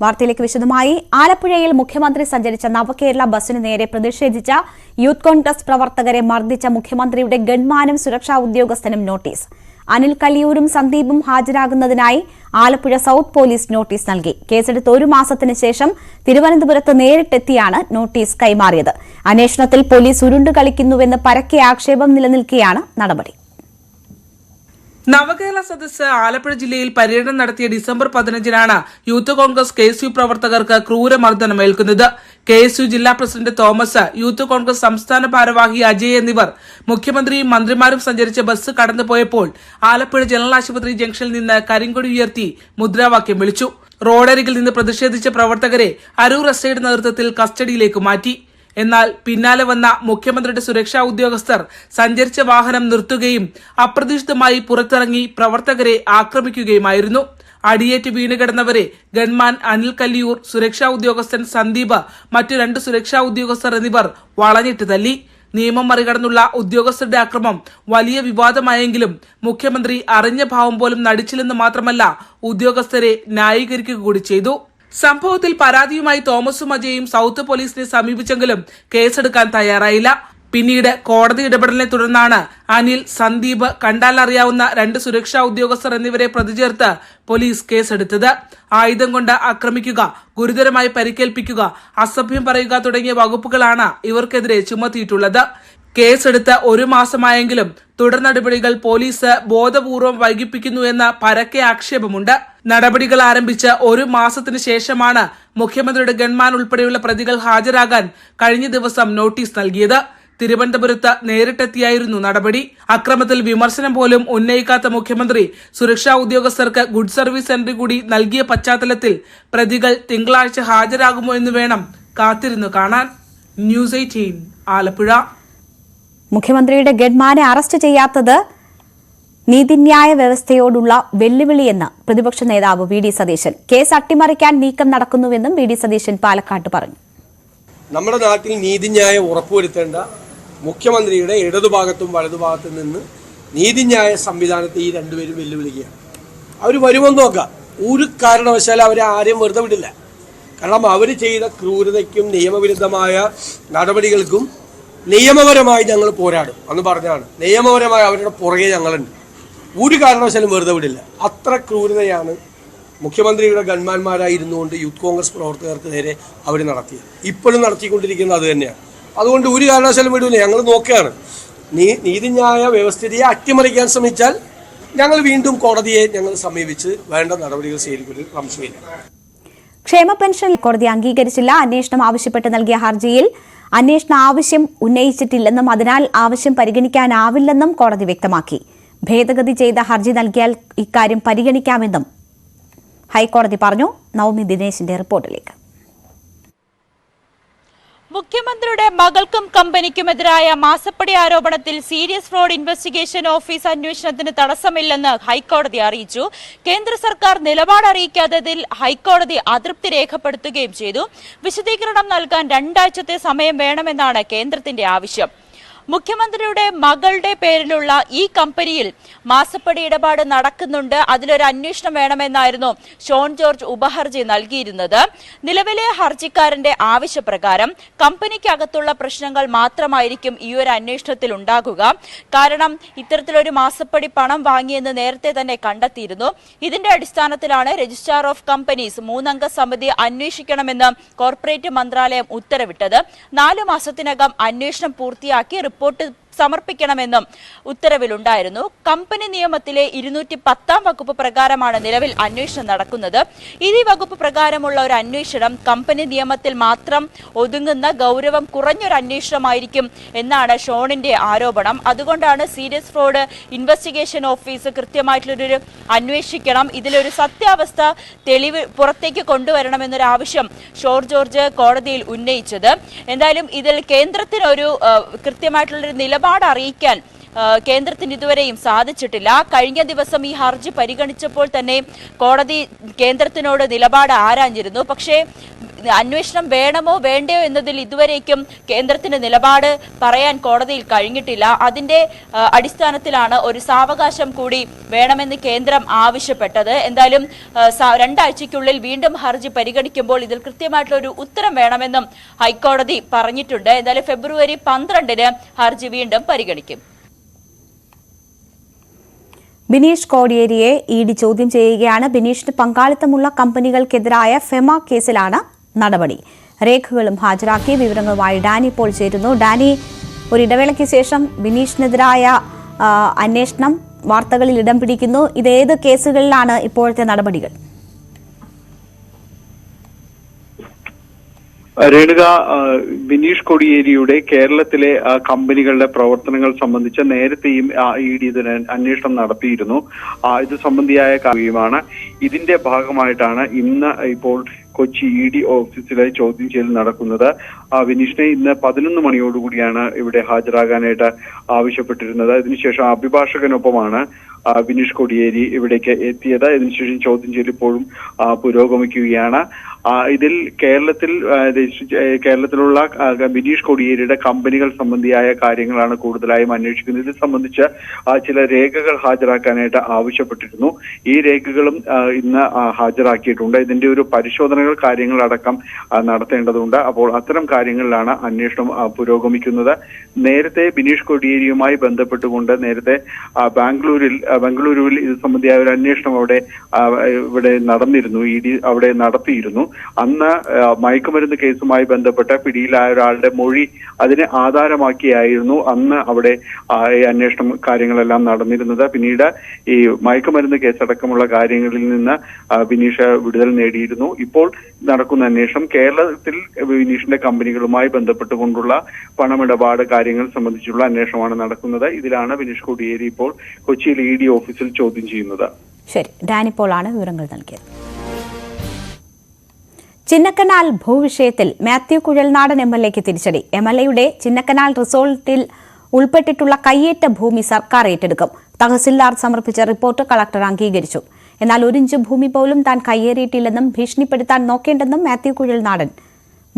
വാർത്തയിലേക്ക് വിശദമായി. ആലപ്പുഴയിൽ മുഖ്യമന്ത്രി സഞ്ചരിച്ച നവകേരള ബസ്സിന് നേരെ പ്രതിഷേധിച്ച യൂത്ത് കോൺഗ്രസ് പ്രവർത്തകരെ മർദ്ദിച്ച മുഖ്യമന്ത്രിയുടെ ഗൺമാനും സുരക്ഷാ ഉദ്യോഗസ്ഥനും നോട്ടീസ്. അനിൽ കലിയൂരും സന്ദീപും ഹാജരാകുന്നതിനായി ആലപ്പുഴ സൌത്ത് പോലീസ് നോട്ടീസ് നൽകി. കേസെടുത്ത് ഒരു മാസത്തിന് ശേഷം തിരുവനന്തപുരത്ത് നേരിട്ടെത്തിയാണ് നോട്ടീസ് കൈമാറിയത്. അന്വേഷണത്തിൽ പോലീസ് ഉരുണ്ടു കളിക്കുന്നുവെന്ന് പരക്കെ ആക്ഷേപം നിലനിൽക്കെയാണ് നടപടി. നവകേരള സദസ് ആലപ്പുഴ ജില്ലയിൽ പര്യടനം നടത്തിയ ഡിസംബർ പതിനഞ്ചിനാണ് youth Congress K S U പ്രവർത്തകർക്ക് ക്രൂരമർദ്ദനം ഏൽക്കുന്നത്. കെ എസ് യു ജില്ലാ പ്രസിഡന്റ് തോമസ് യൂത്ത് കോൺഗ്രസ് സംസ്ഥാന ഭാരവാഹി അജയ് എന്നിവർ മുഖ്യമന്ത്രിയും മന്ത്രിമാരും സഞ്ചരിച്ച ബസ് കടന്നുപോയപ്പോൾ ആലപ്പുഴ ജനറൽ ആശുപത്രി ജംഗ്ഷനിൽ നിന്ന് കരിങ്കൊടി ഉയർത്തി മുദ്രാവാക്യം വിളിച്ചു. റോഡരികിൽ നിന്ന് പ്രതിഷേധിച്ച പ്രവർത്തകരെ അരൂർ എസ് നേതൃത്വത്തിൽ കസ്റ്റഡിയിലേക്ക് മാറ്റി. എന്നാൽ പിന്നാലെ വന്ന മുഖ്യമന്ത്രിയുടെ സുരക്ഷാ ഉദ്യോഗസ്ഥർ സഞ്ചരിച്ച വാഹനം നിർത്തുകയും അപ്രതീക്ഷിതമായി പുറത്തിറങ്ങി പ്രവർത്തകരെ ആക്രമിക്കുകയുമായിരുന്നു. അടിയേറ്റ് വീണുകിടന്നവരെ ഗൺമാൻ അനിൽ കല്ലിയൂർ സുരക്ഷാ ഉദ്യോഗസ്ഥൻ സന്ദീപ് മറ്റു രണ്ട് സുരക്ഷാ ഉദ്യോഗസ്ഥർ എന്നിവർ വളഞ്ഞിട്ട് തല്ലി. നിയമം മറികടന്നുള്ള ഉദ്യോഗസ്ഥരുടെ അക്രമം വലിയ വിവാദമായെങ്കിലും മുഖ്യമന്ത്രി അറിഞ്ഞ ഭാവം പോലും നടിച്ചില്ലെന്ന് മാത്രമല്ല ഉദ്യോഗസ്ഥരെ ന്യായീകരിക്കുക കൂടി ചെയ്തു. സംഭവത്തിൽ പരാതിയുമായി തോമസും അജയും സൗത്ത് പോലീസിനെ സമീപിച്ചെങ്കിലും കേസെടുക്കാൻ തയ്യാറായില്ല. പിന്നീട് കോടതി ഇടപെടലിനെ തുടർന്നാണ് അനിൽ സന്ദീപ് കണ്ടാൽ അറിയാവുന്ന രണ്ട് സുരക്ഷാ ഉദ്യോഗസ്ഥർ എന്നിവരെ പ്രതി ചേർത്ത് പോലീസ് കേസെടുത്തത്. ആയുധം കൊണ്ട് ആക്രമിക്കുക ഗുരുതരമായി പരിക്കേൽപ്പിക്കുക അസഭ്യം പറയുക തുടങ്ങിയ വകുപ്പുകളാണ് ഇവർക്കെതിരെ ചുമത്തിയിട്ടുള്ളത്. കേസെടുത്ത് ഒരു മാസമായെങ്കിലും തുടർ നടപടികൾ പോലീസ് ബോധപൂർവം വൈകിപ്പിക്കുന്നു എന്ന പരക്കെ ആക്ഷേപമുണ്ട്. നടപടികൾ ആരംഭിച്ച് ഒരു മാസത്തിന് ശേഷമാണ് മുഖ്യമന്ത്രിയുടെ ഗൺമാൻ ഉൾപ്പെടെയുള്ള പ്രതികൾ ഹാജരാകാൻ കഴിഞ്ഞ ദിവസം നോട്ടീസ് നൽകിയത്. തിരുവനന്തപുരത്ത് നേരിട്ടെത്തിയായിരുന്നു നടപടി. അക്രമത്തിൽ വിമർശനം പോലും ഉന്നയിക്കാത്ത മുഖ്യമന്ത്രി സുരക്ഷാ ഉദ്യോഗസ്ഥർക്ക് ഗുഡ് സർവീസ് എൻട്രി കൂടി നൽകിയ പശ്ചാത്തലത്തിൽ പ്രതികൾ തിങ്കളാഴ്ച ഹാജരാകുമോ എന്ന് വേണം കാത്തിരുന്നു കാണാൻ. News eighteen Alappuzha. മുഖ്യമന്ത്രിയുടെ ഗഡ്മാനെ അറസ്റ്റ് ചെയ്യാത്തത് നീതിന്യായ വ്യവസ്ഥയോടുള്ള വെല്ലുവിളിയെന്ന് പ്രതിപക്ഷ നേതാവ് വി ഡി സതീശൻ. കേസ് അട്ടിമറിക്കാൻ നീക്കം നടക്കുന്നുവെന്നും വി ഡി സതീശൻ പാലക്കാട്ട് പറഞ്ഞു. നമ്മുടെ നാട്ടിൽ നീതിന്യായം ഉറപ്പുവരുത്തേണ്ട മുഖ്യമന്ത്രിയുടെ ഇടതുഭാഗത്തും വലതുഭാഗത്തും നിന്ന് നീതിന്യായ സംവിധാനത്തെ ഈ രണ്ടുപേരും വെല്ലുവിളിക്കുകയാണ്. അവർ വരുമെന്ന് നോക്കാം. ഒരു കാരണവശാലും അവരെ ആരെയും വെറുതെ വിടില്ല. കാരണം അവർ ചെയ്ത ക്രൂരതയ്ക്കും നിയമവിരുദ്ധമായ നടപടികൾക്കും നിയമപരമായി ഞങ്ങൾ പോരാടും അന്ന് പറഞ്ഞാണ് നിയമപരമായി അവരുടെ പുറകെ ഞങ്ങളുണ്ട്. ഒരു കാരണവശാലും വെറുതെ വിടില്ല. അത്ര ക്രൂരതയാണ് മുഖ്യമന്ത്രിയുടെ ഗൺമാന്മാരായിരുന്നുകൊണ്ട് യൂത്ത് കോൺഗ്രസ് പ്രവർത്തകർക്ക് നേരെ അവർ നടത്തിയത്. ഇപ്പോഴും നടത്തിക്കൊണ്ടിരിക്കുന്നത് അത് തന്നെയാണ്. അതുകൊണ്ട് ഒരു കാരണവശാലും വിടില്ല. ഞങ്ങൾ നോക്കുകയാണ്. നീ നീതിന്യായ വ്യവസ്ഥിതിയെ അട്ടിമറിക്കാൻ ശ്രമിച്ചാൽ ഞങ്ങൾ വീണ്ടും കോടതിയെ ഞങ്ങൾ സമീപിച്ച് വേണ്ട നടപടികൾ സ്വീകരിക്കുന്നതിൽ സംശയമില്ല ക്ഷേമ പെൻഷൻ കോടതി അംഗീകരിച്ചില്ല. അന്വേഷണം ആവശ്യപ്പെട്ട് നൽകിയ ഹർജിയിൽ അന്വേഷണ ആവശ്യം ഉന്നയിച്ചിട്ടില്ലെന്നും അതിനാൽ ആവശ്യം പരിഗണിക്കാനാവില്ലെന്നും കോടതി വ്യക്തമാക്കി. ഭേദഗതി ചെയ്ത ഹർജി നൽകിയാൽ ഇക്കാര്യം പരിഗണിക്കാമെന്നും ഹൈക്കോടതി പറഞ്ഞു. നവമി ദിനേശിന്റെ റിപ്പോർട്ടിലേക്ക്. മുഖ്യമന്ത്രിയുടെ മകൾക്കും കമ്പനിക്കുമെതിരായ മാസപ്പടി ആരോപണത്തിൽ സീരിയസ് ഫ്രോഡ് ഇൻവെസ്റ്റിഗേഷൻ ഓഫീസ് അന്വേഷണത്തിന് തടസ്സമില്ലെന്ന് ഹൈക്കോടതി അറിയിച്ചു. കേന്ദ്ര സർക്കാർ നിലപാട് അറിയിക്കാത്തതിൽ ഹൈക്കോടതി അതൃപ്തി രേഖപ്പെടുത്തുകയും ചെയ്തു. വിശദീകരണം നൽകാൻ രണ്ടാഴ്ചത്തെ സമയം വേണമെന്നാണ് കേന്ദ്രത്തിന്റെ ആവശ്യം. മുഖ്യമന്ത്രിയുടെ മകളുടെ പേരിലുള്ള ഈ കമ്പനിയിൽ മാസപ്പടി ഇടപാട് നടക്കുന്നുണ്ട്. അതിലൊരു അന്വേഷണം വേണമെന്നായിരുന്നു ഷോൺ ജോർജ് ഉപഹർജി നൽകിയിരുന്നത്. നിലവിലെ ഹർജിക്കാരന്റെ ആവശ്യപ്രകാരം കമ്പനിക്കകത്തുള്ള പ്രശ്നങ്ങൾ മാത്രമായിരിക്കും ഈ ഒരു അന്വേഷണത്തിൽ ഉണ്ടാകുക. കാരണം ഇത്തരത്തിലൊരു മാസപ്പടി പണം വാങ്ങിയെന്ന് നേരത്തെ തന്നെ കണ്ടെത്തിയിരുന്നു. ഇതിന്റെ അടിസ്ഥാനത്തിലാണ് രജിസ്ട്രാർ ഓഫ് കമ്പനീസ് മൂന്നംഗ സമിതി അന്വേഷിക്കണമെന്ന് കോർപ്പറേറ്റ് മന്ത്രാലയം ഉത്തരവിട്ടത്. നാലു മാസത്തിനകം അന്വേഷണം പൂർത്തിയാക്കി റിപ്പോർട്ട് സമർപ്പിക്കണമെന്നും ഉത്തരവിലുണ്ടായിരുന്നു. കമ്പനി നിയമത്തിലെ ഇരുന്നൂറ്റി പത്താം വകുപ്പ് പ്രകാരമാണ് നിലവിൽ അന്വേഷണം നടക്കുന്നത്. ഈ വകുപ്പ് പ്രകാരമുള്ള ഒരു അന്വേഷണം കമ്പനി നിയമത്തിൽ മാത്രം ഒതുങ്ങുന്ന ഗൗരവം കുറഞ്ഞൊരു അന്വേഷണമായിരിക്കും എന്നാണ് ഷോണിന്റെ ആരോപണം. അതുകൊണ്ടാണ് സീരിയസ് ഫ്രോഡ് ഇൻവെസ്റ്റിഗേഷൻ ഓഫീസ് കൃത്യമായിട്ടുള്ളൊരു അന്വേഷിക്കണം ഇതിലൊരു സത്യാവസ്ഥ തെളിവ് പുറത്തേക്ക് കൊണ്ടുവരണമെന്നൊരു ആവശ്യം ഷോർ ജോർജ് കോടതിയിൽ ഉന്നയിച്ചത്. എന്തായാലും ഇതിൽ കേന്ദ്രത്തിനൊരു കൃത്യമായിട്ടുള്ളൊരു നിലപാട് അറിയിക്കാൻ ആ, കേന്ദ്രത്തിന് ഇതുവരെയും സാധിച്ചിട്ടില്ല. കഴിഞ്ഞ ദിവസം ഈ ഹർജി പരിഗണിച്ചപ്പോൾ തന്നെ കോടതി കേന്ദ്രത്തിനോട് നിലപാട് ആരാഞ്ഞിരുന്നു. പക്ഷേ അന്വേഷണം വേണമോ വേണ്ടയോ എന്നതിൽ ഇതുവരേക്കും കേന്ദ്രത്തിന് നിലപാട് പറയാൻ കോടതിയിൽ കഴിഞ്ഞിട്ടില്ല. അതിന്റെ അടിസ്ഥാനത്തിലാണ് ഒരു സാവകാശം കൂടി വേണമെന്ന് കേന്ദ്രം ആവശ്യപ്പെട്ടത്. എന്തായാലും രണ്ടാഴ്ചയ്ക്കുള്ളിൽ വീണ്ടും ഹർജി പരിഗണിക്കുമ്പോൾ ഇതിൽ കൃത്യമായിട്ടുള്ള ഒരു ഉത്തരം വേണമെന്നും ഹൈക്കോടതി പറഞ്ഞിട്ടുണ്ട്. എന്തായാലും ഫെബ്രുവരി പന്ത്രണ്ടിന് ഹർജി വീണ്ടും പരിഗണിക്കും. ബിനീഷ് കോടിയേരിയെ ഇ ഡി ചോദ്യം ചെയ്യുകയാണ്. ബിനീഷിന് പങ്കാളിത്തമുള്ള കമ്പനികൾക്കെതിരായ ഫെമ കേസിലാണ് നടപടി. രേഖകളും ഹാജരാക്കി വിവരങ്ങളുമായി ഡാനി ഇപ്പോൾ ചേരുന്നു. ഡാനി ഒരു ഇടവേളയ്ക്ക് ശേഷം ബിനീഷിനെതിരായ അന്വേഷണം വാർത്തകളിൽ ഇടം പിടിക്കുന്നു. ഇത് ഏത് കേസുകളിലാണ് ഇപ്പോഴത്തെ നടപടികൾ? രേണുക ബിനീഷ് കൊടിയേരിയുടെ കേരളത്തിലെ കമ്പനികളുടെ പ്രവർത്തനങ്ങൾ സംബന്ധിച്ച് നേരത്തെയും ഇ ഡി ഇതിന് അന്വേഷണം നടത്തിയിരുന്നു. ഇത് സംബന്ധിയായ കാര്യമാണ്. ഇതിന്റെ ഭാഗമായിട്ടാണ് ഇന്ന് ഇപ്പോൾ കൊച്ചി ഇ ഡി ഓഫീസിലെ ചോദ്യം ചെയ്യൽ നടക്കുന്നത്. ആ, ബിനീഷിനെ ഇന്ന് പതിനൊന്ന് മണിയോടുകൂടിയാണ് ഇവിടെ ഹാജരാകാനായിട്ട് ആവശ്യപ്പെട്ടിരുന്നത്. ഇതിനുശേഷം അഭിഭാഷകനൊപ്പമാണ് വിനീഷ് കൊടിയേരി ഇവിടേക്ക് എത്തിയത്. ഇതിനുശേഷം ചോദ്യം ചെയ്യൽ പുരോഗമിക്കുകയാണ്. ഇതിൽ കേരളത്തിൽ കേരളത്തിലുള്ള ബിനീഷ് കൊടിയേരിയുടെ കമ്പനികൾ സംബന്ധിയായ കാര്യങ്ങളാണ് കൂടുതലായും അന്വേഷിക്കുന്നത്. ഇത് സംബന്ധിച്ച് ചില രേഖകൾ ഹാജരാക്കാനായിട്ട് ആവശ്യപ്പെട്ടിരുന്നു. ഈ രേഖകളും ഇന്ന് ഹാജരാക്കിയിട്ടുണ്ട്. ഇതിന്റെ ഒരു പരിശോധനകൾ കാര്യങ്ങളടക്കം നടത്തേണ്ടതുണ്ട്. അപ്പോൾ അത്തരം കാര്യങ്ങളിലാണ് അന്വേഷണം പുരോഗമിക്കുന്നത്. നേരത്തെ ബിനീഷ് കൊടിയേരിയുമായി ബന്ധപ്പെട്ടുകൊണ്ട് നേരത്തെ ബാംഗ്ലൂരിൽ ബംഗളൂരുവിൽ ഇത് സംബന്ധിയായ ഒരു അന്വേഷണം അവിടെ ഇവിടെ നടന്നിരുന്നു. ഇ ഡി അവിടെ നടത്തിയിരുന്നു. അന്ന് മയക്കുമരുന്ന് കേസുമായി ബന്ധപ്പെട്ട പിടിയിലായ ഒരാളുടെ മൊഴി അതിനെ ആധാരമാക്കിയായിരുന്നു അന്ന് അവിടെ ഈ അന്വേഷണം കാര്യങ്ങളെല്ലാം നടന്നിരുന്നത്. പിന്നീട് ഈ മയക്കുമരുന്ന് കേസടക്കമുള്ള കാര്യങ്ങളിൽ നിന്ന് വിനീഷ് വിടുതൽ നേടിയിരുന്നു. ഇപ്പോൾ നടക്കുന്ന അന്വേഷണം കേരളത്തിൽ വിനീഷിന്റെ കമ്പനികളുമായി ബന്ധപ്പെട്ടുകൊണ്ടുള്ള പണമിടപാട് കാര്യങ്ങൾ സംബന്ധിച്ചുള്ള അന്വേഷണമാണ് നടക്കുന്നത്. ഇതിലാണ് വിനീഷ് കോടിയേരി ഇപ്പോൾ കൊച്ചിയിൽ ഇ ഡി ഓഫീസിൽ ചോദ്യം ചെയ്യുന്നത്. ശരി. ഡാനിപ്പോളാണ് വിവരങ്ങൾ നൽകിയത്. ചിന്നക്കനാൽ ഭൂവിഷയത്തിൽ മാത്യു കുഴൽനാടൻ എം എൽ എക്ക് തിരിച്ചടി. എം എൽ എയുടെ ചിന്നക്കനാൽ റിസോർട്ടിൽ ഉൾപ്പെട്ടിട്ടുള്ള കയ്യേറ്റ ഭൂമി സർക്കാർ ഏറ്റെടുക്കും. തഹസിൽദാർ സമർപ്പിച്ച റിപ്പോർട്ട് കളക്ടർ അംഗീകരിച്ചു. എന്നാൽ ഒരിഞ്ച് ഭൂമി പോലും താൻ കയ്യേറിയിട്ടില്ലെന്നും ഭീഷണിപ്പെടുത്താൻ നോക്കേണ്ടെന്നും മാത്യു കുഴൽനാടൻ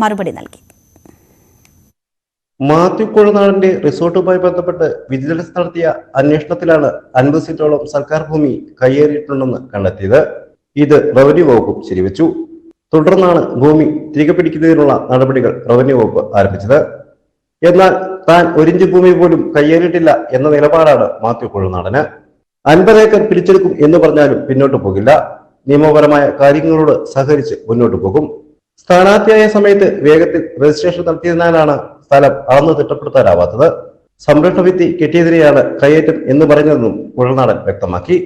മറുപടി നൽകി. മാത്യു കുഴൽനാടിന്റെ റിസോർട്ടുമായി ബന്ധപ്പെട്ട് വിജിലൻസ് നടത്തിയ അന്വേഷണത്തിലാണ് അൻപത് സീറ്റോളം സർക്കാർ ഭൂമി കയ്യേറിയിട്ടുണ്ടെന്ന് കണ്ടെത്തിയത്. ഇത് റവന്യൂ വകുപ്പ് ശരിവെച്ചു. തുടർന്നാണ് ഭൂമി തിരികെ പിടിക്കുന്നതിനുള്ള നടപടികൾ റവന്യൂ വകുപ്പ് ആരംഭിച്ചത്. എന്നാൽ താൻ ഒരിഞ്ച് ഭൂമി പോലും കയ്യേറിയിട്ടില്ല എന്ന നിലപാടാണ് മാത്യു കൊഴുനാടന് അൻപത് ഏക്കർ പിടിച്ചെടുക്കും എന്ന് പറഞ്ഞാലും പിന്നോട്ട് പോകില്ല. നിയമപരമായ കാര്യങ്ങളോട് സഹകരിച്ച് മുന്നോട്ട് പോകും. സ്ഥാനാർത്ഥിയായ സമയത്ത് വേഗത്തിൽ രജിസ്ട്രേഷൻ നടത്തിയതിനാലാണ് സ്ഥലം അളന്ന് തിട്ടപ്പെടുത്താനാവാത്തത്. സംരക്ഷണ ഭിത്തി കെട്ടിയതിനെയാണ് കയ്യേറ്റം എന്ന് പറഞ്ഞതെന്നും കുഴൽനാടൻ വ്യക്തമാക്കി.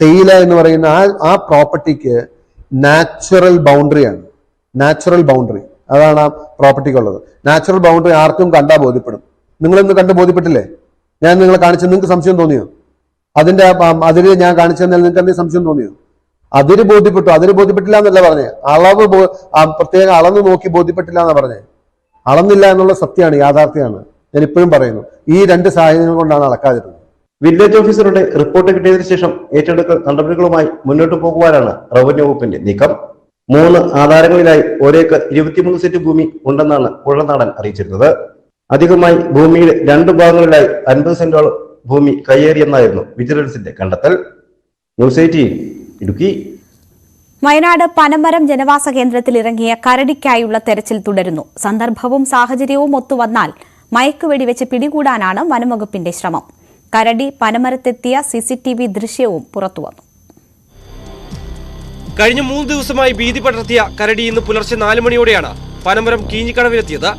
തേയില എന്ന് പറയുന്ന ആ ആ പ്രോപ്പർട്ടിക്ക് നാച്ചുറൽ ബൗണ്ടറിയാണ് നാച്ചുറൽ ബൗണ്ടറി അതാണ് ആ പ്രോപ്പർട്ടിക്ക് ഉള്ളത് നാച്ചുറൽ ബൗണ്ടറി ആർക്കും കണ്ടാൽ ബോധ്യപ്പെടും. നിങ്ങളിന്ന് കണ്ട് ബോധ്യപ്പെട്ടില്ലേ? ഞാൻ നിങ്ങളെ കാണിച്ചത് നിങ്ങൾക്ക് സംശയം തോന്നിയോ? അതിന്റെ അതിര് ഞാൻ തന്നാൽ നിങ്ങൾക്ക് എന്തെങ്കിലും സംശയം തോന്നിയോ? അതിര് ബോധ്യപ്പെട്ടു. അതിര് ബോധ്യപ്പെട്ടില്ല എന്നല്ല പറഞ്ഞേ. അളവ് പ്രത്യേക അളന്ന് നോക്കി ബോധ്യപ്പെട്ടില്ല എന്നാ പറഞ്ഞേ. അളന്നില്ല എന്നുള്ള സത്യമാണ് യാഥാർത്ഥ്യമാണ്. ഞാൻ ഇപ്പോഴും പറയുന്നു. ഈ രണ്ട് സാഹചര്യങ്ങൾ കൊണ്ടാണ് അളക്കാതിരുന്നത്. വില്ലേജ് ഓഫീസറുടെ റിപ്പോർട്ട് കിട്ടിയതിനു ശേഷം ഏറ്റെടുക്കൽ നടപടികളുമായി മുന്നോട്ട് പോകുവാനാണ് റവന്യൂ വകുപ്പിന്റെ നീക്കം. മൂന്ന് ആധാരങ്ങളിലായി ഒരേക്കർ ഇരുപത്തിമൂന്ന് സെറ്റ് ഭൂമി ഉണ്ടെന്നാണ് ഉള്ളനാടൻ അറിയിച്ചിരുന്നത്. അധികമായി ഭൂമിയുടെ രണ്ട് ഭാഗങ്ങളിലായി അൻപത് സെന്റോളം ഭൂമി കയ്യേറിയെന്നായിരുന്നു വിജിലൻസിന്റെ കണ്ടെത്തൽ. News eighteen Idukki. Wayanad Panamaram ജനവാസ കേന്ദ്രത്തിൽ ഇറങ്ങിയ കരടിക്കായുള്ള തെരച്ചിൽ തുടരുന്നു. സന്ദർഭവും സാഹചര്യവും ഒത്തുവന്നാൽ മയക്കുവെടി വെച്ച് പിടികൂടാനാണ് വനംവകുപ്പിന്റെ ശ്രമം. കരടി പനമരത്തെത്തിയ സിസിടിവി ദൃശ്യവും പുറത്തുവന്നു കഴിഞ്ഞ മൂന്ന് ദിവസമായി ഭീതി പടർത്തിയ കരടി ഇന്ന് പുലർച്ചെ നാല് മണിയോടെയാണ് പനമരം കീഞ്ഞിക്കടവിലെത്തിയത്.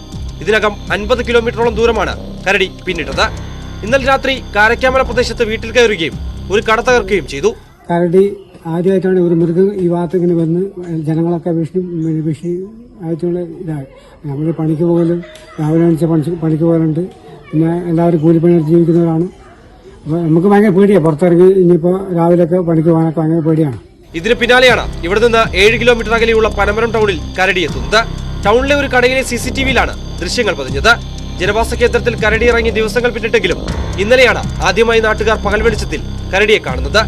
ഇതിനകം അൻപത് കിലോമീറ്ററോളം ദൂരമാണ് കരടി പിന്നിട്ടത്. ഇന്നലെ രാത്രി കാരക്കാമല പ്രദേശത്ത് വീട്ടിൽ കയറുകയും ഒരു കട തകർക്കുകയും ചെയ്തു. കരടി ആദ്യമായിട്ടാണ് ഒരു മൃഗം ഈ ഭാഗത്ത് ഇങ്ങനെ വന്ന് ജനങ്ങളൊക്കെ ഭീഷണി ഭീഷണി ആയിട്ടുള്ള ഇതായി നമ്മൾ പണിക്ക് പോകലും രാവിലെ പണിക്ക് പോകലുണ്ട്. പിന്നെ എല്ലാവരും കൂലിപ്പണിയെടുത്ത് ജീവിക്കുന്നവരാണ്. നമുക്ക് ഭയങ്കര പേടിയാ. പുറത്തിറങ്ങി ഇനിയിപ്പോൾ രാവിലെയൊക്കെ പണിക്ക് പോകാനൊക്കെ ഭയങ്കര പേടിയാണ്. ഇതിന് പിന്നാലെയാണ് ഇവിടെ നിന്ന് ഏഴ് കിലോമീറ്റർ അകലെയുള്ള പനമരം ടൗണിൽ കരടി എത്തുന്നത്. ടൗണിലെ ഒരു കടയിലെ സി സി ടി വിയിലാണ് ദൃശ്യങ്ങൾ പതിഞ്ഞത്. ജനവാസ കേന്ദ്രത്തിൽ കരടി ഇറങ്ങി ദിവസങ്ങൾ പിന്നിട്ടെങ്കിലും ഇന്നലെയാണ് ആദ്യമായി നാട്ടുകാർ പകൽ വെളിച്ചത്തിൽ കരടിയെ കാണുന്നത്.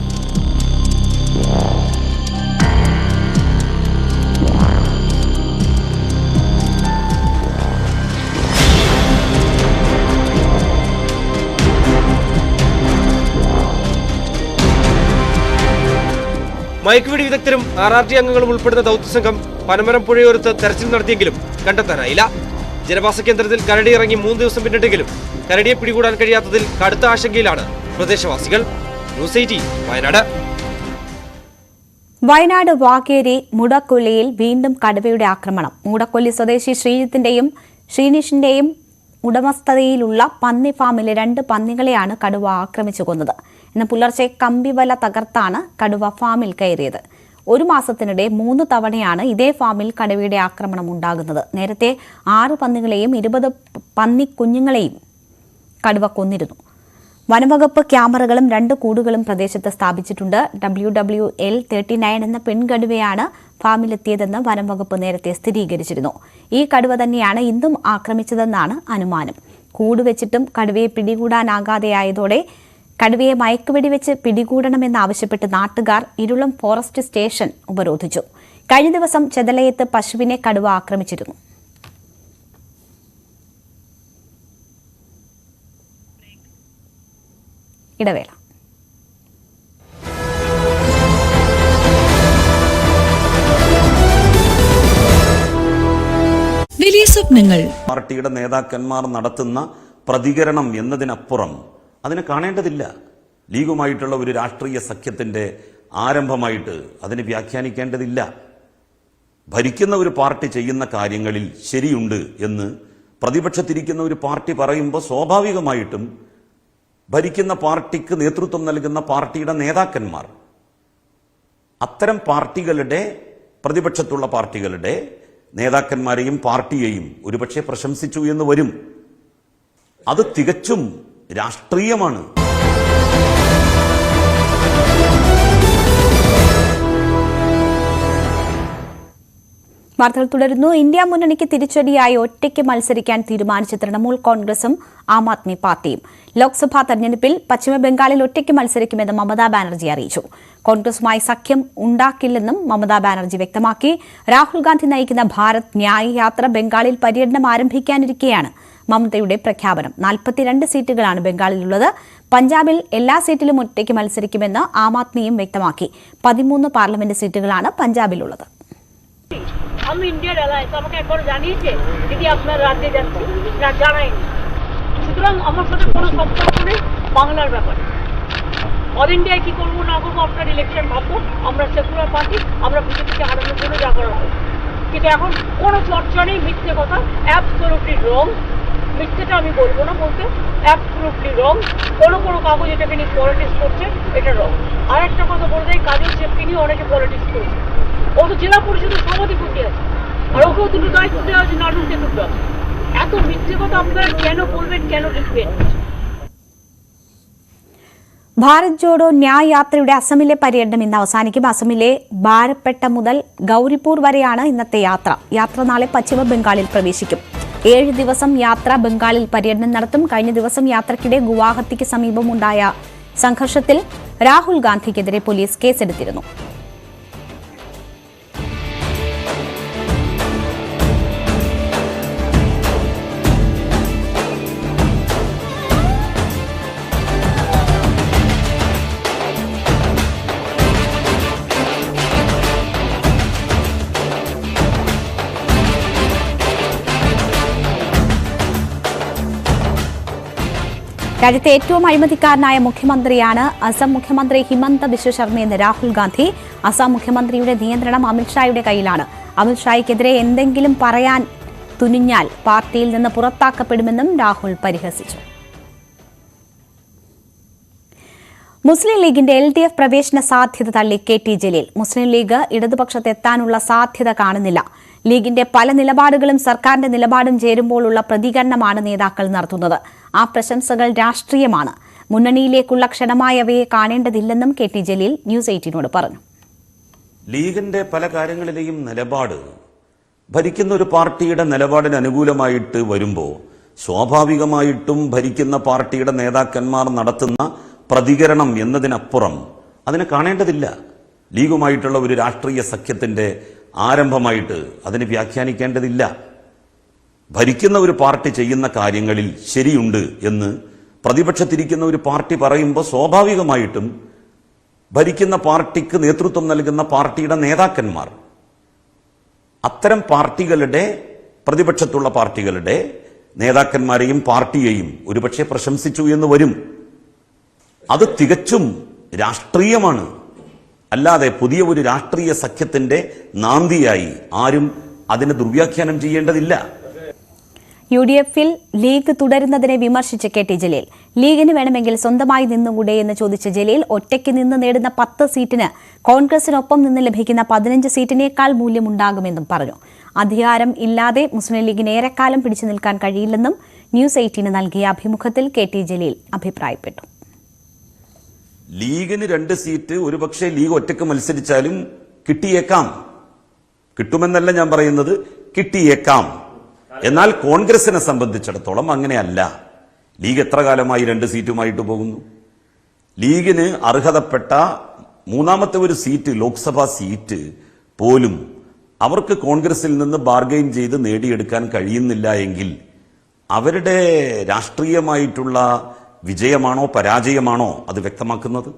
മയക്കുവെടി വിദഗ്ധരും ആർ ആർ ടി അംഗങ്ങളും ഉൾപ്പെടുന്ന ദൗത്യസംഘം പനമരം പുഴയോരത്ത് തെരച്ചിൽ നടത്തിയെങ്കിലും കണ്ടെത്താനായില്ല. ജനവാസ കേന്ദ്രത്തിൽ കരടി ഇറങ്ങി മൂന്ന് ദിവസം പിന്നിട്ടെങ്കിലും കരടിയെ പിടികൂടാൻ കഴിയാത്തതിൽ കടുത്ത ആശങ്കയിലാണ് പ്രദേശവാസികൾ. ന്യൂസ് വയനാട്. വയനാട് വാകേരി മുടക്കൊല്ലിയിൽ വീണ്ടും കടുവയുടെ ആക്രമണം. മുടക്കൊല്ലി സ്വദേശി ശ്രീജിത്തിന്റെയും ശ്രീനിഷിന്റെയും ഉടമസ്ഥതയിലുള്ള പന്നി ഫാമിലെ രണ്ട് പന്നികളെയാണ് കടുവ ആക്രമിച്ചു കൊന്നത്. ഇന്ന് പുലർച്ചെ കമ്പിവല തകർത്താണ് കടുവ ഫാമിൽ കയറിയത്. ഒരു മാസത്തിനിടെ മൂന്ന് തവണയാണ് ഇതേ ഫാമിൽ കടുവയുടെ ആക്രമണം ഉണ്ടാകുന്നത്. നേരത്തെ ആറ് പന്നികളെയും ഇരുപത് പന്നി കുഞ്ഞുങ്ങളെയും കടുവ കൊന്നിരുന്നു. വനവകുപ്പ് ക്യാമറകളും രണ്ട് കൂടുകളും പ്രദേശത്ത് സ്ഥാപിച്ചിട്ടുണ്ട്. W W L thirty nine എന്ന പെൺകടുവയാണ് ഫാമിലെത്തിയതെന്ന് വനംവകുപ്പ് നേരത്തെ സ്ഥിരീകരിച്ചിരുന്നു. ഈ കടുവ തന്നെയാണ് ഇന്നും ആക്രമിച്ചതെന്നാണ് അനുമാനം. കൂടുവെച്ചിട്ടും കടുവയെ പിടികൂടാനാകാതെയായതോടെ കടുവയെ മയക്കുവെടി വെച്ച് പിടികൂടണമെന്നാവശ്യപ്പെട്ട് നാട്ടുകാർ ഇരുളം ഫോറസ്റ്റ് സ്റ്റേഷൻ ഉപരോധിച്ചു. കഴിഞ്ഞ ദിവസം ചെതലയത്ത് പശുവിനെ കടുവ ആക്രമിച്ചിരുന്നു. ഇടവേള. വലിയ സ്വപ്നങ്ങൾ. പാർട്ടിയുടെ നേതാക്കന്മാർ നടത്തുന്ന പ്രതികരണം എന്നതിനപ്പുറം അതിനെ കാണേണ്ടതില്ല. ലീഗുമായിട്ടുള്ള ഒരു രാഷ്ട്രീയ സഖ്യത്തിന്റെ ആരംഭമായിട്ട് അതിനെ വ്യാഖ്യാനിക്കേണ്ടതില്ല. ഭരിക്കുന്ന ഒരു പാർട്ടി ചെയ്യുന്ന കാര്യങ്ങളിൽ ശരിയുണ്ട് എന്ന് പ്രതിപക്ഷത്തിരിക്കുന്ന ഒരു പാർട്ടി പറയുമ്പോൾ സ്വാഭാവികമായിട്ടും ഭരിക്കുന്ന പാർട്ടിക്ക് നേതൃത്വം നൽകുന്ന പാർട്ടിയുടെ നേതാക്കന്മാർ അത്തരം പാർട്ടികളുടെ പ്രതിപക്ഷത്തുള്ള പാർട്ടികളുടെ നേതാക്കന്മാരെയും പാർട്ടിയെയും ഒരുപക്ഷെ പ്രശംസിച്ചു എന്ന് വരും. അത് തികച്ചും രാഷ്ട്രീയമാണ്. വാർത്തകൾ തുടരുന്നു. ഇന്ത്യ മുന്നണിക്ക് തിരിച്ചടിയായി ഒറ്റയ്ക്ക് മത്സരിക്കാൻ തീരുമാനിച്ച തൃണമൂൽ കോൺഗ്രസും ആം ആദ്മി പാർട്ടിയും. ലോക്സഭാ തെരഞ്ഞെടുപ്പിൽ പശ്ചിമബംഗാളിൽ ഒറ്റയ്ക്ക് മത്സരിക്കുമെന്ന് മമതാ ബാനർജി അറിയിച്ചു. കോൺഗ്രസുമായി സഖ്യം ഉണ്ടാക്കില്ലെന്നും മമതാ ബാനർജി വ്യക്തമാക്കി. രാഹുൽ ഗാന്ധി നയിക്കുന്ന ഭാരത് ന്യായ് യാത്ര ബംഗാളിൽ പര്യടനം ആരംഭിക്കാനിരിക്കെയാണ്. മമതയുടെ പ്രഖ്യാപനം. നാൽപ്പത്തിരണ്ട് സീറ്റുകളാണ് ബംഗാളിലുള്ളത്. പഞ്ചാബിൽ എല്ലാ സീറ്റിലും ഒറ്റയ്ക്ക് മത്സരിക്കുമെന്ന് ആം ആദ്മിയും വ്യക്തമാക്കി. പതിമൂന്ന് പാർലമെന്റ് സീറ്റുകളാണ് പഞ്ചാബിലുള്ളത്. কিন্তু এখন কোনো চর্চা নেই মিথ্যে কথা অ্যাবসলুটলি রং মিথ্যেটা আমি বলবো না বলতে অ্যাবসোলুটলি রং কোনো কোনো কাগজ এটাকে নিয়ে পলিটিক্স করছে এটা রং আর একটা কথা বলতে এই কাজের চেপকে নিয়ে অনেকে পলিটিক্স করছে ও তো জেলা পরিষদের সভাধিপতি আছে আর ওকেও দুটো দায়িত্ব দেওয়া হয়েছে নাটক টেকুর এত মিথ্যে কথা আপনারা কেন বলবেন কেন লিখবেন ഭാരത് ജോഡോ ന്യായ് യാത്രയുടെ അസമിലെ പര്യടനം ഇന്ന് അവസാനിക്കും അസമിലെ ബാരപ്പെട്ട മുതൽ ഗൗരിപൂർ വരെയാണ് ഇന്നത്തെ യാത്ര യാത്ര നാളെ പശ്ചിമ ബംഗാളിൽ പ്രവേശിക്കും ഏഴ് ദിവസം യാത്ര ബംഗാളിൽ പര്യടനം നടത്തും. കഴിഞ്ഞ ദിവസം യാത്രക്കിടെ ഗുവാഹത്തിക്ക് സമീപമുണ്ടായ സംഘർഷത്തിൽ രാഹുൽ ഗാന്ധിക്കെതിരെ പോലീസ് കേസെടുത്തിരുന്നു. രാജ്യത്തെ ഏറ്റവും അഴിമതിക്കാരനായ മുഖ്യമന്ത്രിയാണ്. അസം മുഖ്യമന്ത്രി ഹിമന്ത ബിശ്വ ശർമ്മയെന്ന് രാഹുൽ ഗാന്ധി അസം മുഖ്യമന്ത്രിയുടെ നിയന്ത്രണം അമിത്ഷായുടെ കയ്യിലാണ്. അമിത്ഷായ്ക്കെതിരെ എന്തെങ്കിലും പറയാൻ തുനിഞ്ഞാൽ പാർട്ടിയിൽ നിന്ന് പുറത്താക്കപ്പെടുമെന്നും രാഹുൽ പരിഹസിച്ചു. മുസ്ലിം ലീഗിന്റെ എൽ ഡി എഫ് പ്രവേശന സാധ്യത തള്ളി കെ ടി ജലീൽ. മുസ്ലിം ലീഗ് ഇടതുപക്ഷത്തെത്താനുള്ള സാധ്യത കാണുന്നില്ല. ലീഗിന്റെ പല നിലപാടുകളും സർക്കാരിന്റെ നിലപാടും ചേരുമ്പോഴുള്ള പ്രതികരണമാണ് നേതാക്കൾ നടത്തുന്നത്. ആ പ്രശംസകൾ രാഷ്ട്രീയമാണ്. മുന്നണിയിലേക്കുള്ള ക്ഷണമായവയെ കാണേണ്ടതില്ലെന്നും കെ ടി ജലീൽ ന്യൂസ് എയ്റ്റീനോട് പറഞ്ഞു. ലീഗിന്റെ പല കാര്യങ്ങളിലെയും നിലപാട് ഭരിക്കുന്ന ഒരു പാർട്ടിയുടെ നിലപാടിന് അനുകൂലമായിട്ട് വരുമ്പോൾ സ്വാഭാവികമായിട്ടും ഭരിക്കുന്ന പാർട്ടിയുടെ നേതാക്കന്മാർ നടത്തുന്ന പ്രതികരണം എന്നതിനപ്പുറം അതിനെ കാണേണ്ടതില്ല. ലീഗുമായിട്ടുള്ള ഒരു രാഷ്ട്രീയ സഖ്യത്തിന്റെ ആരംഭമായിട്ട് അതിന് വ്യാഖ്യാനിക്കേണ്ടതില്ല. ഭരിക്കുന്ന ഒരു പാർട്ടി ചെയ്യുന്ന കാര്യങ്ങളിൽ ശരിയുണ്ട് എന്ന് പ്രതിപക്ഷത്തിരിക്കുന്ന ഒരു പാർട്ടി പറയുമ്പോൾ സ്വാഭാവികമായിട്ടും ഭരിക്കുന്ന പാർട്ടിക്ക് നേതൃത്വം നൽകുന്ന പാർട്ടിയുടെ നേതാക്കന്മാർ അത്തരം പാർട്ടികളുടെ പ്രതിപക്ഷത്തുള്ള പാർട്ടികളുടെ നേതാക്കന്മാരെയും പാർട്ടിയെയും ഒരുപക്ഷെ പ്രശംസിച്ചു എന്ന് വരും. അത് തികച്ചും രാഷ്ട്രീയമാണ്. അല്ലാതെ പുതിയ ഒരു രാഷ്ട്രീയ സഖ്യത്തിന്റെ നാന്തിയായി ആരും അതിനെ ദുർവ്യാഖ്യാനം ചെയ്യേണ്ടതില്ല. യു ഡി എഫിൽ ലീഗ് തുടരുന്നതിനെ വിമർശിച്ച് കെ ടി ജലീൽ. ലീഗിന് വേണമെങ്കിൽ സ്വന്തമായി നിന്നുകൂടെ എന്ന് ചോദിച്ച ജലീൽ ഒറ്റയ്ക്ക് നിന്ന് നേടുന്ന പത്ത് സീറ്റിന് കോൺഗ്രസിനൊപ്പം നിന്ന് ലഭിക്കുന്ന പതിനഞ്ച് സീറ്റിനേക്കാൾ മൂല്യമുണ്ടാകുമെന്നും പറഞ്ഞു. അധികാരം ഇല്ലാതെ മുസ്ലിം ലീഗിന് ഏറെക്കാലം പിടിച്ചു നിൽക്കാൻ കഴിയില്ലെന്നും ന്യൂസ് എയ്റ്റീന് നൽകിയ അഭിമുഖത്തിൽ കെ ടി ജലീൽ അഭിപ്രായപ്പെട്ടു. ലീഗിന് രണ്ട് സീറ്റ് ഒരുപക്ഷെ ലീഗ് ഒറ്റയ്ക്ക് മത്സരിച്ചാലും കിട്ടിയേക്കാം. കിട്ടുമെന്നല്ല ഞാൻ പറയുന്നത് കിട്ടിയേക്കാം. എന്നാൽ കോൺഗ്രസിനെ സംബന്ധിച്ചിടത്തോളം അങ്ങനെയല്ല. ലീഗ് എത്ര കാലമായി രണ്ട് സീറ്റുമായിട്ട് പോകുന്നു? ലീഗിന് അർഹതപ്പെട്ട മൂന്നാമത്തെ ഒരു സീറ്റ് ലോക്സഭാ സീറ്റ് പോലും അവർക്ക് കോൺഗ്രസിൽ നിന്ന് ബാർഗെയിൻ ചെയ്ത് നേടിയെടുക്കാൻ കഴിയുന്നില്ല എങ്കിൽ അവരുടെ രാഷ്ട്രീയമായിട്ടുള്ള വിജയമാണോ പരാജയമാണോ അത് വ്യക്തമാക്കുന്നത്?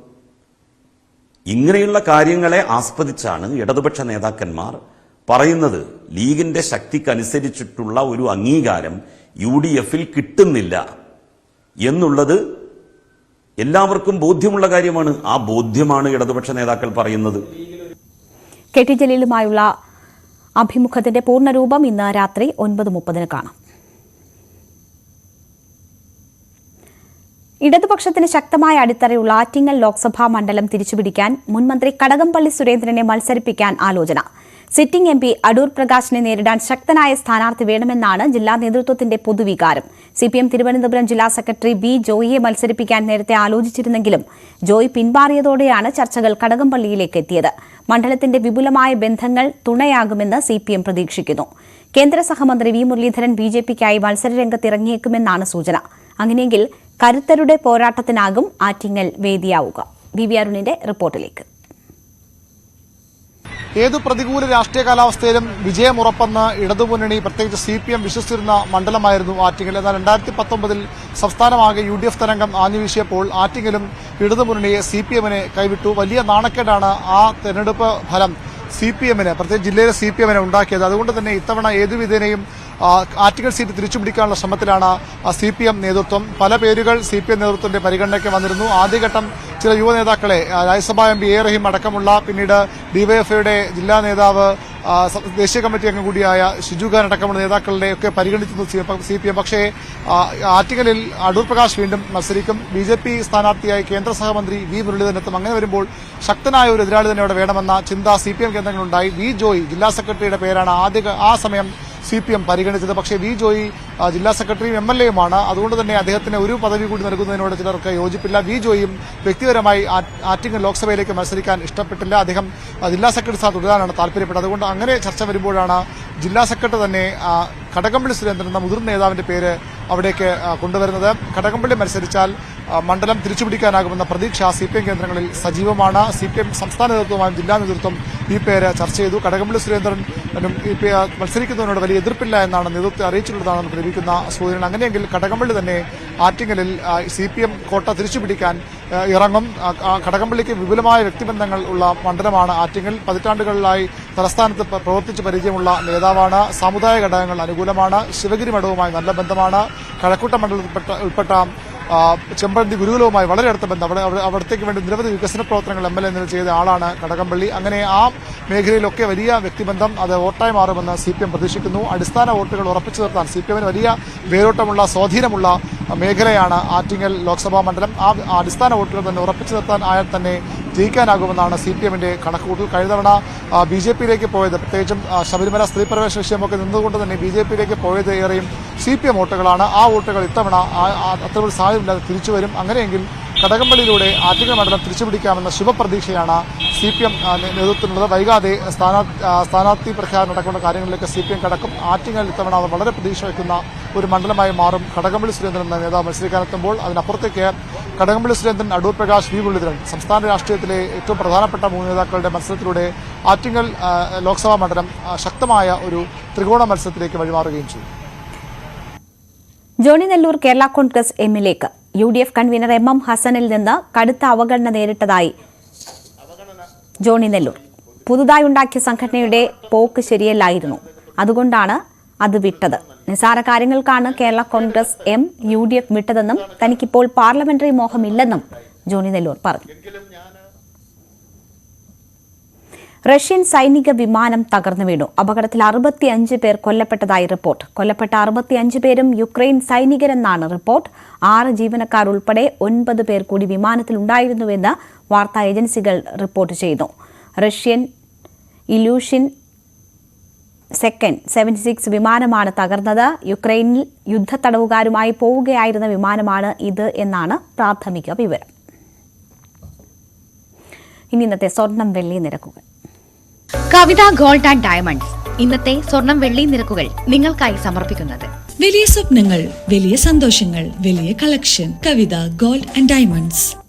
ഇങ്ങനെയുള്ള കാര്യങ്ങളെ ആസ്പദിച്ചാണ് ഇടതുപക്ഷ നേതാക്കന്മാർ പറയുന്നത് ലീഗിന്റെ ശക്തിക്കനുസരിച്ചിട്ടുള്ള ഒരു അംഗീകാരം യു ഡി എഫിൽ കിട്ടുന്നില്ല എന്നുള്ളത് എല്ലാവർക്കും ബോധ്യമുള്ള കാര്യമാണ്. ആ ബോധ്യമാണ് ഇടതുപക്ഷ നേതാക്കൾ പറയുന്നത്. കെ ടി ജലീലുമായുള്ള അഭിമുഖത്തിന്റെ പൂർണരൂപം ഇന്ന് രാത്രി ഒൻപത് മുപ്പതിന് കാണാം. ഇടതുപക്ഷത്തിന് ശക്തമായ അടിത്തറയുള്ള ആറ്റിങ്ങൽ ലോക്സഭാ മണ്ഡലം തിരിച്ചുപിടിക്കാൻ മുൻമന്ത്രി കടകംപള്ളി സുരേന്ദ്രനെ മത്സരിപ്പിക്കാൻ ആലോചന. സിറ്റിംഗ് എം പി അടൂർ പ്രകാശിനെ നേരിടാൻ ശക്തനായ സ്ഥാനാർത്ഥി വേണമെന്നാണ് ജില്ലാ നേതൃത്വത്തിന്റെ പൊതുവികാരം. സി പി എം തിരുവനന്തപുരം ജില്ലാ സെക്രട്ടറി ബി ജോയിയെ മത്സരിപ്പിക്കാൻ നേരത്തെ ആലോചിച്ചിരുന്നെങ്കിലും ജോയി പിൻമാറിയതോടെയാണ് ചർച്ചകൾ കടകംപള്ളിയിലേക്ക് എത്തിയത്. മണ്ഡലത്തിന്റെ വിപുലമായ ബന്ധങ്ങൾ തുണയാകുമെന്ന് സി പി എം പ്രതീക്ഷിക്കുന്നു. കേന്ദ്ര സഹമന്ത്രി വി മുരളീധരൻ ബി ജെ പിക്കായി മത്സരരംഗത്തിറങ്ങിയേക്കുമെന്നാണ് സൂചന. അങ്ങനെയെങ്കിൽ കരുത്തരുടെ പോരാട്ടത്തിനാകും ആറ്റിങ്ങൽ വേദിയാവുക. വി വി അരുണിന്റെ റിപ്പോർട്ടിലേക്ക്. ഏതു പ്രതികൂല രാഷ്ട്രീയ കാലാവസ്ഥയിലും വിജയമുറപ്പെന്ന് ഇടതുമുന്നണി പ്രത്യേകിച്ച് സി പി എം വിശ്വസിച്ചിരുന്ന മണ്ഡലമായിരുന്നു ആറ്റിങ്ങൽ. എന്നാൽ രണ്ടായിരത്തി പത്തൊമ്പതിൽ സംസ്ഥാനമാകെ യു ഡി എഫ് തരംഗം ആഞ്ഞുവീശിയപ്പോൾ ആറ്റിങ്ങലും ഇടതുമുന്നണിയെ സി പി എമ്മിനെ കൈവിട്ടു. വലിയ നാണക്കേടാണ് ആ തെരഞ്ഞെടുപ്പ് ഫലം സി പി എമ്മിന് പ്രത്യേകിച്ച് ജില്ലയിലെ സി പി എമ്മിനെ ഉണ്ടാക്കിയത്. അതുകൊണ്ട് തന്നെ ഇത്തവണ ഏതു വിധേനയും ആ, ആറ്റിങ്ങൽ സീറ്റ് തിരിച്ചുപിടിക്കാനുള്ള ശ്രമത്തിലാണ് സി പി എം നേതൃത്വം. പല പേരുകൾ സി പി എം നേതൃത്വത്തിന്റെ പരിഗണനയ്ക്ക് വന്നിരുന്നു. ആദ്യഘട്ടം ചില യുവ നേതാക്കളെ Rajya Sabha M P A Rahim അടക്കമുള്ള പിന്നീട് ഡിവൈഎഫ്ഐയുടെ ജില്ലാ നേതാവ് ദേശീയ കമ്മിറ്റി അംഗം കൂടിയായ ഷിജു ഖാൻ അടക്കമുള്ള നേതാക്കളുടെ ഒക്കെ പരിഗണിച്ചിരുന്നു സി പി എം. പക്ഷേ ആർട്ടിക്കലിൽ അടൂർ പ്രകാശ് വീണ്ടും മത്സരിക്കും. ബി ജെ പി സ്ഥാനാർത്ഥിയായി കേന്ദ്ര സഹമന്ത്രി വി മുരളീധരനെത്തും. അങ്ങനെ വരുമ്പോൾ ശക്തനായ ഒരു എതിരാളി തന്നെ അവിടെ വേണമെന്ന ചിന്ത സി പി എം കേന്ദ്രങ്ങളുണ്ടായി വി ജോയ് ജില്ലാ സെക്രട്ടറിയുടെ പേരാണ് ആദ്യ ആ സമയം സി പി എം പരിഗണിച്ചത്. പക്ഷേ വി ജോയി ജില്ലാ സെക്രട്ടറിയും എം എൽ എയുമാണ്. അതുകൊണ്ട് തന്നെ അദ്ദേഹത്തിന് ഒരു പദവി കൂടി നൽകുന്നതിനോട് ചിലർക്ക് യോജിപ്പില്ല. വി ജോയും വ്യക്തിപരമായി ആറ്റിങ്ങൽ ലോക്സഭയിലേക്ക് മത്സരിക്കാൻ ഇഷ്ടപ്പെട്ടില്ല. അദ്ദേഹം ജില്ലാ സെക്രട്ടറി സ്ഥാനം തുടരാനാണ് താല്പര്യപ്പെട്ടത്. അതുകൊണ്ട് അങ്ങനെ ചർച്ച വരുമ്പോഴാണ് ജില്ലാ സെക്രട്ടറി തന്നെ കടകംപള്ളി സുരേന്ദ്രൻ എന്ന മുതിർന്ന നേതാവിന്റെ പേര് അവിടേക്ക് കൊണ്ടുവരുന്നത്. കടകംപള്ളി മത്സരിച്ചാൽ മണ്ഡലം തിരിച്ചുപിടിക്കാനാകുമെന്ന പ്രതീക്ഷ സി പി എം കേന്ദ്രങ്ങളിൽ സജീവമാണ്. സി പി എം സംസ്ഥാന നേതൃത്വമായും ജില്ലാ നേതൃത്വം ഈ പേര് ചർച്ച ചെയ്തു. കടകംപള്ളി സുരേന്ദ്രനും ഈ മത്സരിക്കുന്നതിനോട് വലിയ എതിർപ്പില്ല എന്നാണ് നേതൃത്വം അറിയിച്ചിട്ടുള്ളതാണെന്ന് ലഭിക്കുന്ന സൂചന അങ്ങനെയെങ്കിൽ കടകംപള്ളി തന്നെ ആറ്റിങ്ങലിൽ സി പി എം കോട്ട തിരിച്ചുപിടിക്കാൻ ഇറങ്ങും. കടകംപള്ളിക്ക് വിപുലമായ വ്യക്തിബന്ധങ്ങൾ ഉള്ള മണ്ഡലമാണ് ആറ്റിങ്ങൽ. പതിറ്റാണ്ടുകളിലായി തലസ്ഥാനത്ത് പ്രവർത്തിച്ച് പരിചയമുള്ള നേതാവാണ്. സാമുദായ ഘടകങ്ങൾ അനുകൂലമാണ്. ശിവഗിരി മഠവുമായി നല്ല ബന്ധമാണ്. കഴക്കൂട്ട മണ്ഡലത്തിൽ ഉൾപ്പെട്ട ചെമ്പഴന്തി ഗുരുകുലവുമായി വളരെ അടുത്ത ബന്ധം. അവിടെ അവിടെ അവിടത്തേക്ക് വേണ്ടി നിരവധി വികസന പ്രവർത്തനങ്ങൾ എം എൽ എ എന്നിവ ചെയ്ത ആളാണ് കടകംപള്ളി. അങ്ങനെ ആ മേഖലയിലൊക്കെ വലിയ വ്യക്തിബന്ധം അത് വോട്ടായി മാറുമെന്ന് സി പി എം പ്രതീക്ഷിക്കുന്നു. അടിസ്ഥാന വോട്ടുകൾ ഉറപ്പിച്ചു നിർത്താൻ സി പി എമ്മിന് വലിയ വേരോട്ടമുള്ള സ്വാധീനമുള്ള മേഖലയാണ് ആറ്റിങ്ങൽ ലോക്സഭാ മണ്ഡലം. ആ അടിസ്ഥാന വോട്ടുകൾ തന്നെ ഉറപ്പിച്ചു നിർത്താൻ ആയാൽ തന്നെ ജയിക്കാനാകുമെന്നാണ് സി പി എമ്മിന്റെ കണക്കുകൂട്ടൽ കഴിഞ്ഞ തവണ ബി ജെ പിയിലേക്ക് പോയത് പ്രത്യേകിച്ചും ശബരിമല സ്ത്രീ പ്രവേശന വിഷയമൊക്കെ നിന്നുകൊണ്ട് തന്നെ ബി ജെ പിയിലേക്ക് പോയത് ഏറെയും സി പി എം വോട്ടുകളാണ്. ആ വോട്ടുകൾ ഇത്തവണ അത്രയൊരു സാധ്യതയില്ലാതെ തിരിച്ചു വരും. അങ്ങനെയെങ്കിൽ കടകംപള്ളിയിലൂടെ ആറ്റിങ്ങൽ മണ്ഡലം തിരിച്ചുപിടിക്കാമെന്ന ശുഭപ്രതീക്ഷയാണ് സി പി എം നേതൃത്വത്തിനുള്ളത് വൈകാതെ സ്ഥാനാർത്ഥി പ്രഖ്യാപനം അടക്കമുള്ള കാര്യങ്ങളിലേക്ക് സി പി എം കടക്കും. ആറ്റിങ്ങൽ ഇത്തവണ വളരെ പ്രതീക്ഷ വയ്ക്കുന്ന ഒരു മണ്ഡലമായി മാറും കടകംപള്ളി സുരേന്ദ്രൻ എന്ന നേതാവ് മത്സരിക്കാനെത്തുമ്പോൾ അതിനപ്പുറത്തേക്ക് കടകംപള്ളി സുരേന്ദ്രൻ അടൂർ പ്രകാശ് വി മുരളീധരൻ. സംസ്ഥാന രാഷ്ട്രീയത്തിലെ ഏറ്റവും പ്രധാനപ്പെട്ട മൂന്ന് നേതാക്കളുടെ മത്സരത്തിലൂടെ ആറ്റിങ്ങൽ ലോക്സഭാ മണ്ഡലം ശക്തമായ ഒരു ത്രികോണ മത്സരത്തിലേക്ക് വഴിമാറുകയും ചെയ്തു. Johnny Nellore Kerala Congress എമ്മിലേക്ക്. U D F convener M M ഹസനിൽ നിന്ന് കടുത്ത അവഗണന നേരിട്ടതായി ജോണി നെല്ലൂർ. പുതുതായി ഉണ്ടാക്കിയ സംഘടനയുടെ പോക്ക് ശരിയല്ലായിരുന്നു. അതുകൊണ്ടാണ് അത് വിട്ടത്. നിസാര കാര്യങ്ങൾക്കാണ് Kerala Congress M U D F വിട്ടതെന്നും തനിക്കിപ്പോൾ പാർലമെന്ററി മോഹമില്ലെന്നും ജോണി നെല്ലൂർ പറഞ്ഞു. റഷ്യൻ സൈനിക വിമാനം തകർന്നു വീണു. അപകടത്തിൽ അറുപത്തിയഞ്ച് പേർ കൊല്ലപ്പെട്ടതായി റിപ്പോർട്ട്. കൊല്ലപ്പെട്ട അറുപത്തിയഞ്ച് പേരും യുക്രൈൻ സൈനികരെന്നാണ് റിപ്പോർട്ട്. ആറ് ജീവനക്കാർ ഉൾപ്പെടെ ഒൻപത് പേർ കൂടി വിമാനത്തിൽ ഉണ്ടായിരുന്നുവെന്ന് വാർത്താ ഏജൻസികൾ റിപ്പോർട്ട് ചെയ്തു. Russian Ilyushin second seventy six വിമാനമാണ് തകർന്നത്. യുക്രൈനിൽ യുദ്ധത്തടവുകാരുമായി പോവുകയായിരുന്ന വിമാനമാണ് ഇത് എന്നാണ് പ്രാഥമിക വിവരം. ഇനി ഇന്നത്തെ സ്വർണം വെള്ളി നിരക്കുകൾ. Kavitha gold and diamonds. ഇന്നത്തെ സ്വർണം വെള്ളി നിരക്കുകൾ നിങ്ങൾക്കായി സമർപ്പിക്കുന്നത്. വലിയ സ്വപ്നങ്ങൾ വലിയ സന്തോഷങ്ങൾ വലിയ collection. Kavitha gold and diamonds.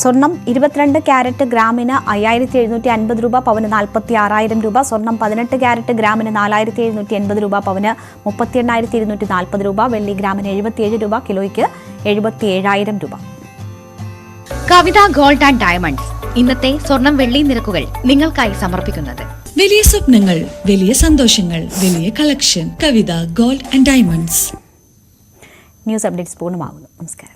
സ്വർണം ഇരുപത്തിരണ്ട് ക്യാരറ്റ് ഗ്രാമിന് അയ്യായിരത്തി എഴുന്നൂറ്റി അൻപത് രൂപ പവന് നാൽപ്പത്തി ആറായിരം രൂപ. സ്വർണം പതിനെട്ട് ക്യാരറ്റ് ഗ്രാമിന് നാലായിരത്തി എഴുന്നൂറ്റി എൺപത് രൂപ പവന് മുപ്പത്തി എണ്ണായിരത്തി ഇരുന്നൂറ്റി നാൽപ്പത് രൂപ. വെള്ളി ഗ്രാമിന് എഴുപത്തിയേഴ് രൂപ കിലോയ്ക്ക് എഴുപത്തി ഏഴായിരം രൂപ. കവിത ഗോൾഡ് ആൻഡ് ഡയമണ്ട്സ് ഇന്നത്തെ സ്വർണം വെള്ളി നിരക്കുകൾ നിങ്ങൾക്കായി സമർപ്പിക്കുന്നത്. വലിയ സ്വപ്നങ്ങൾ വലിയ സന്തോഷങ്ങൾ വലിയ collection. Kavitha gold and diamonds. News updates പൂർണമാകുന്നു. നമസ്കാരം.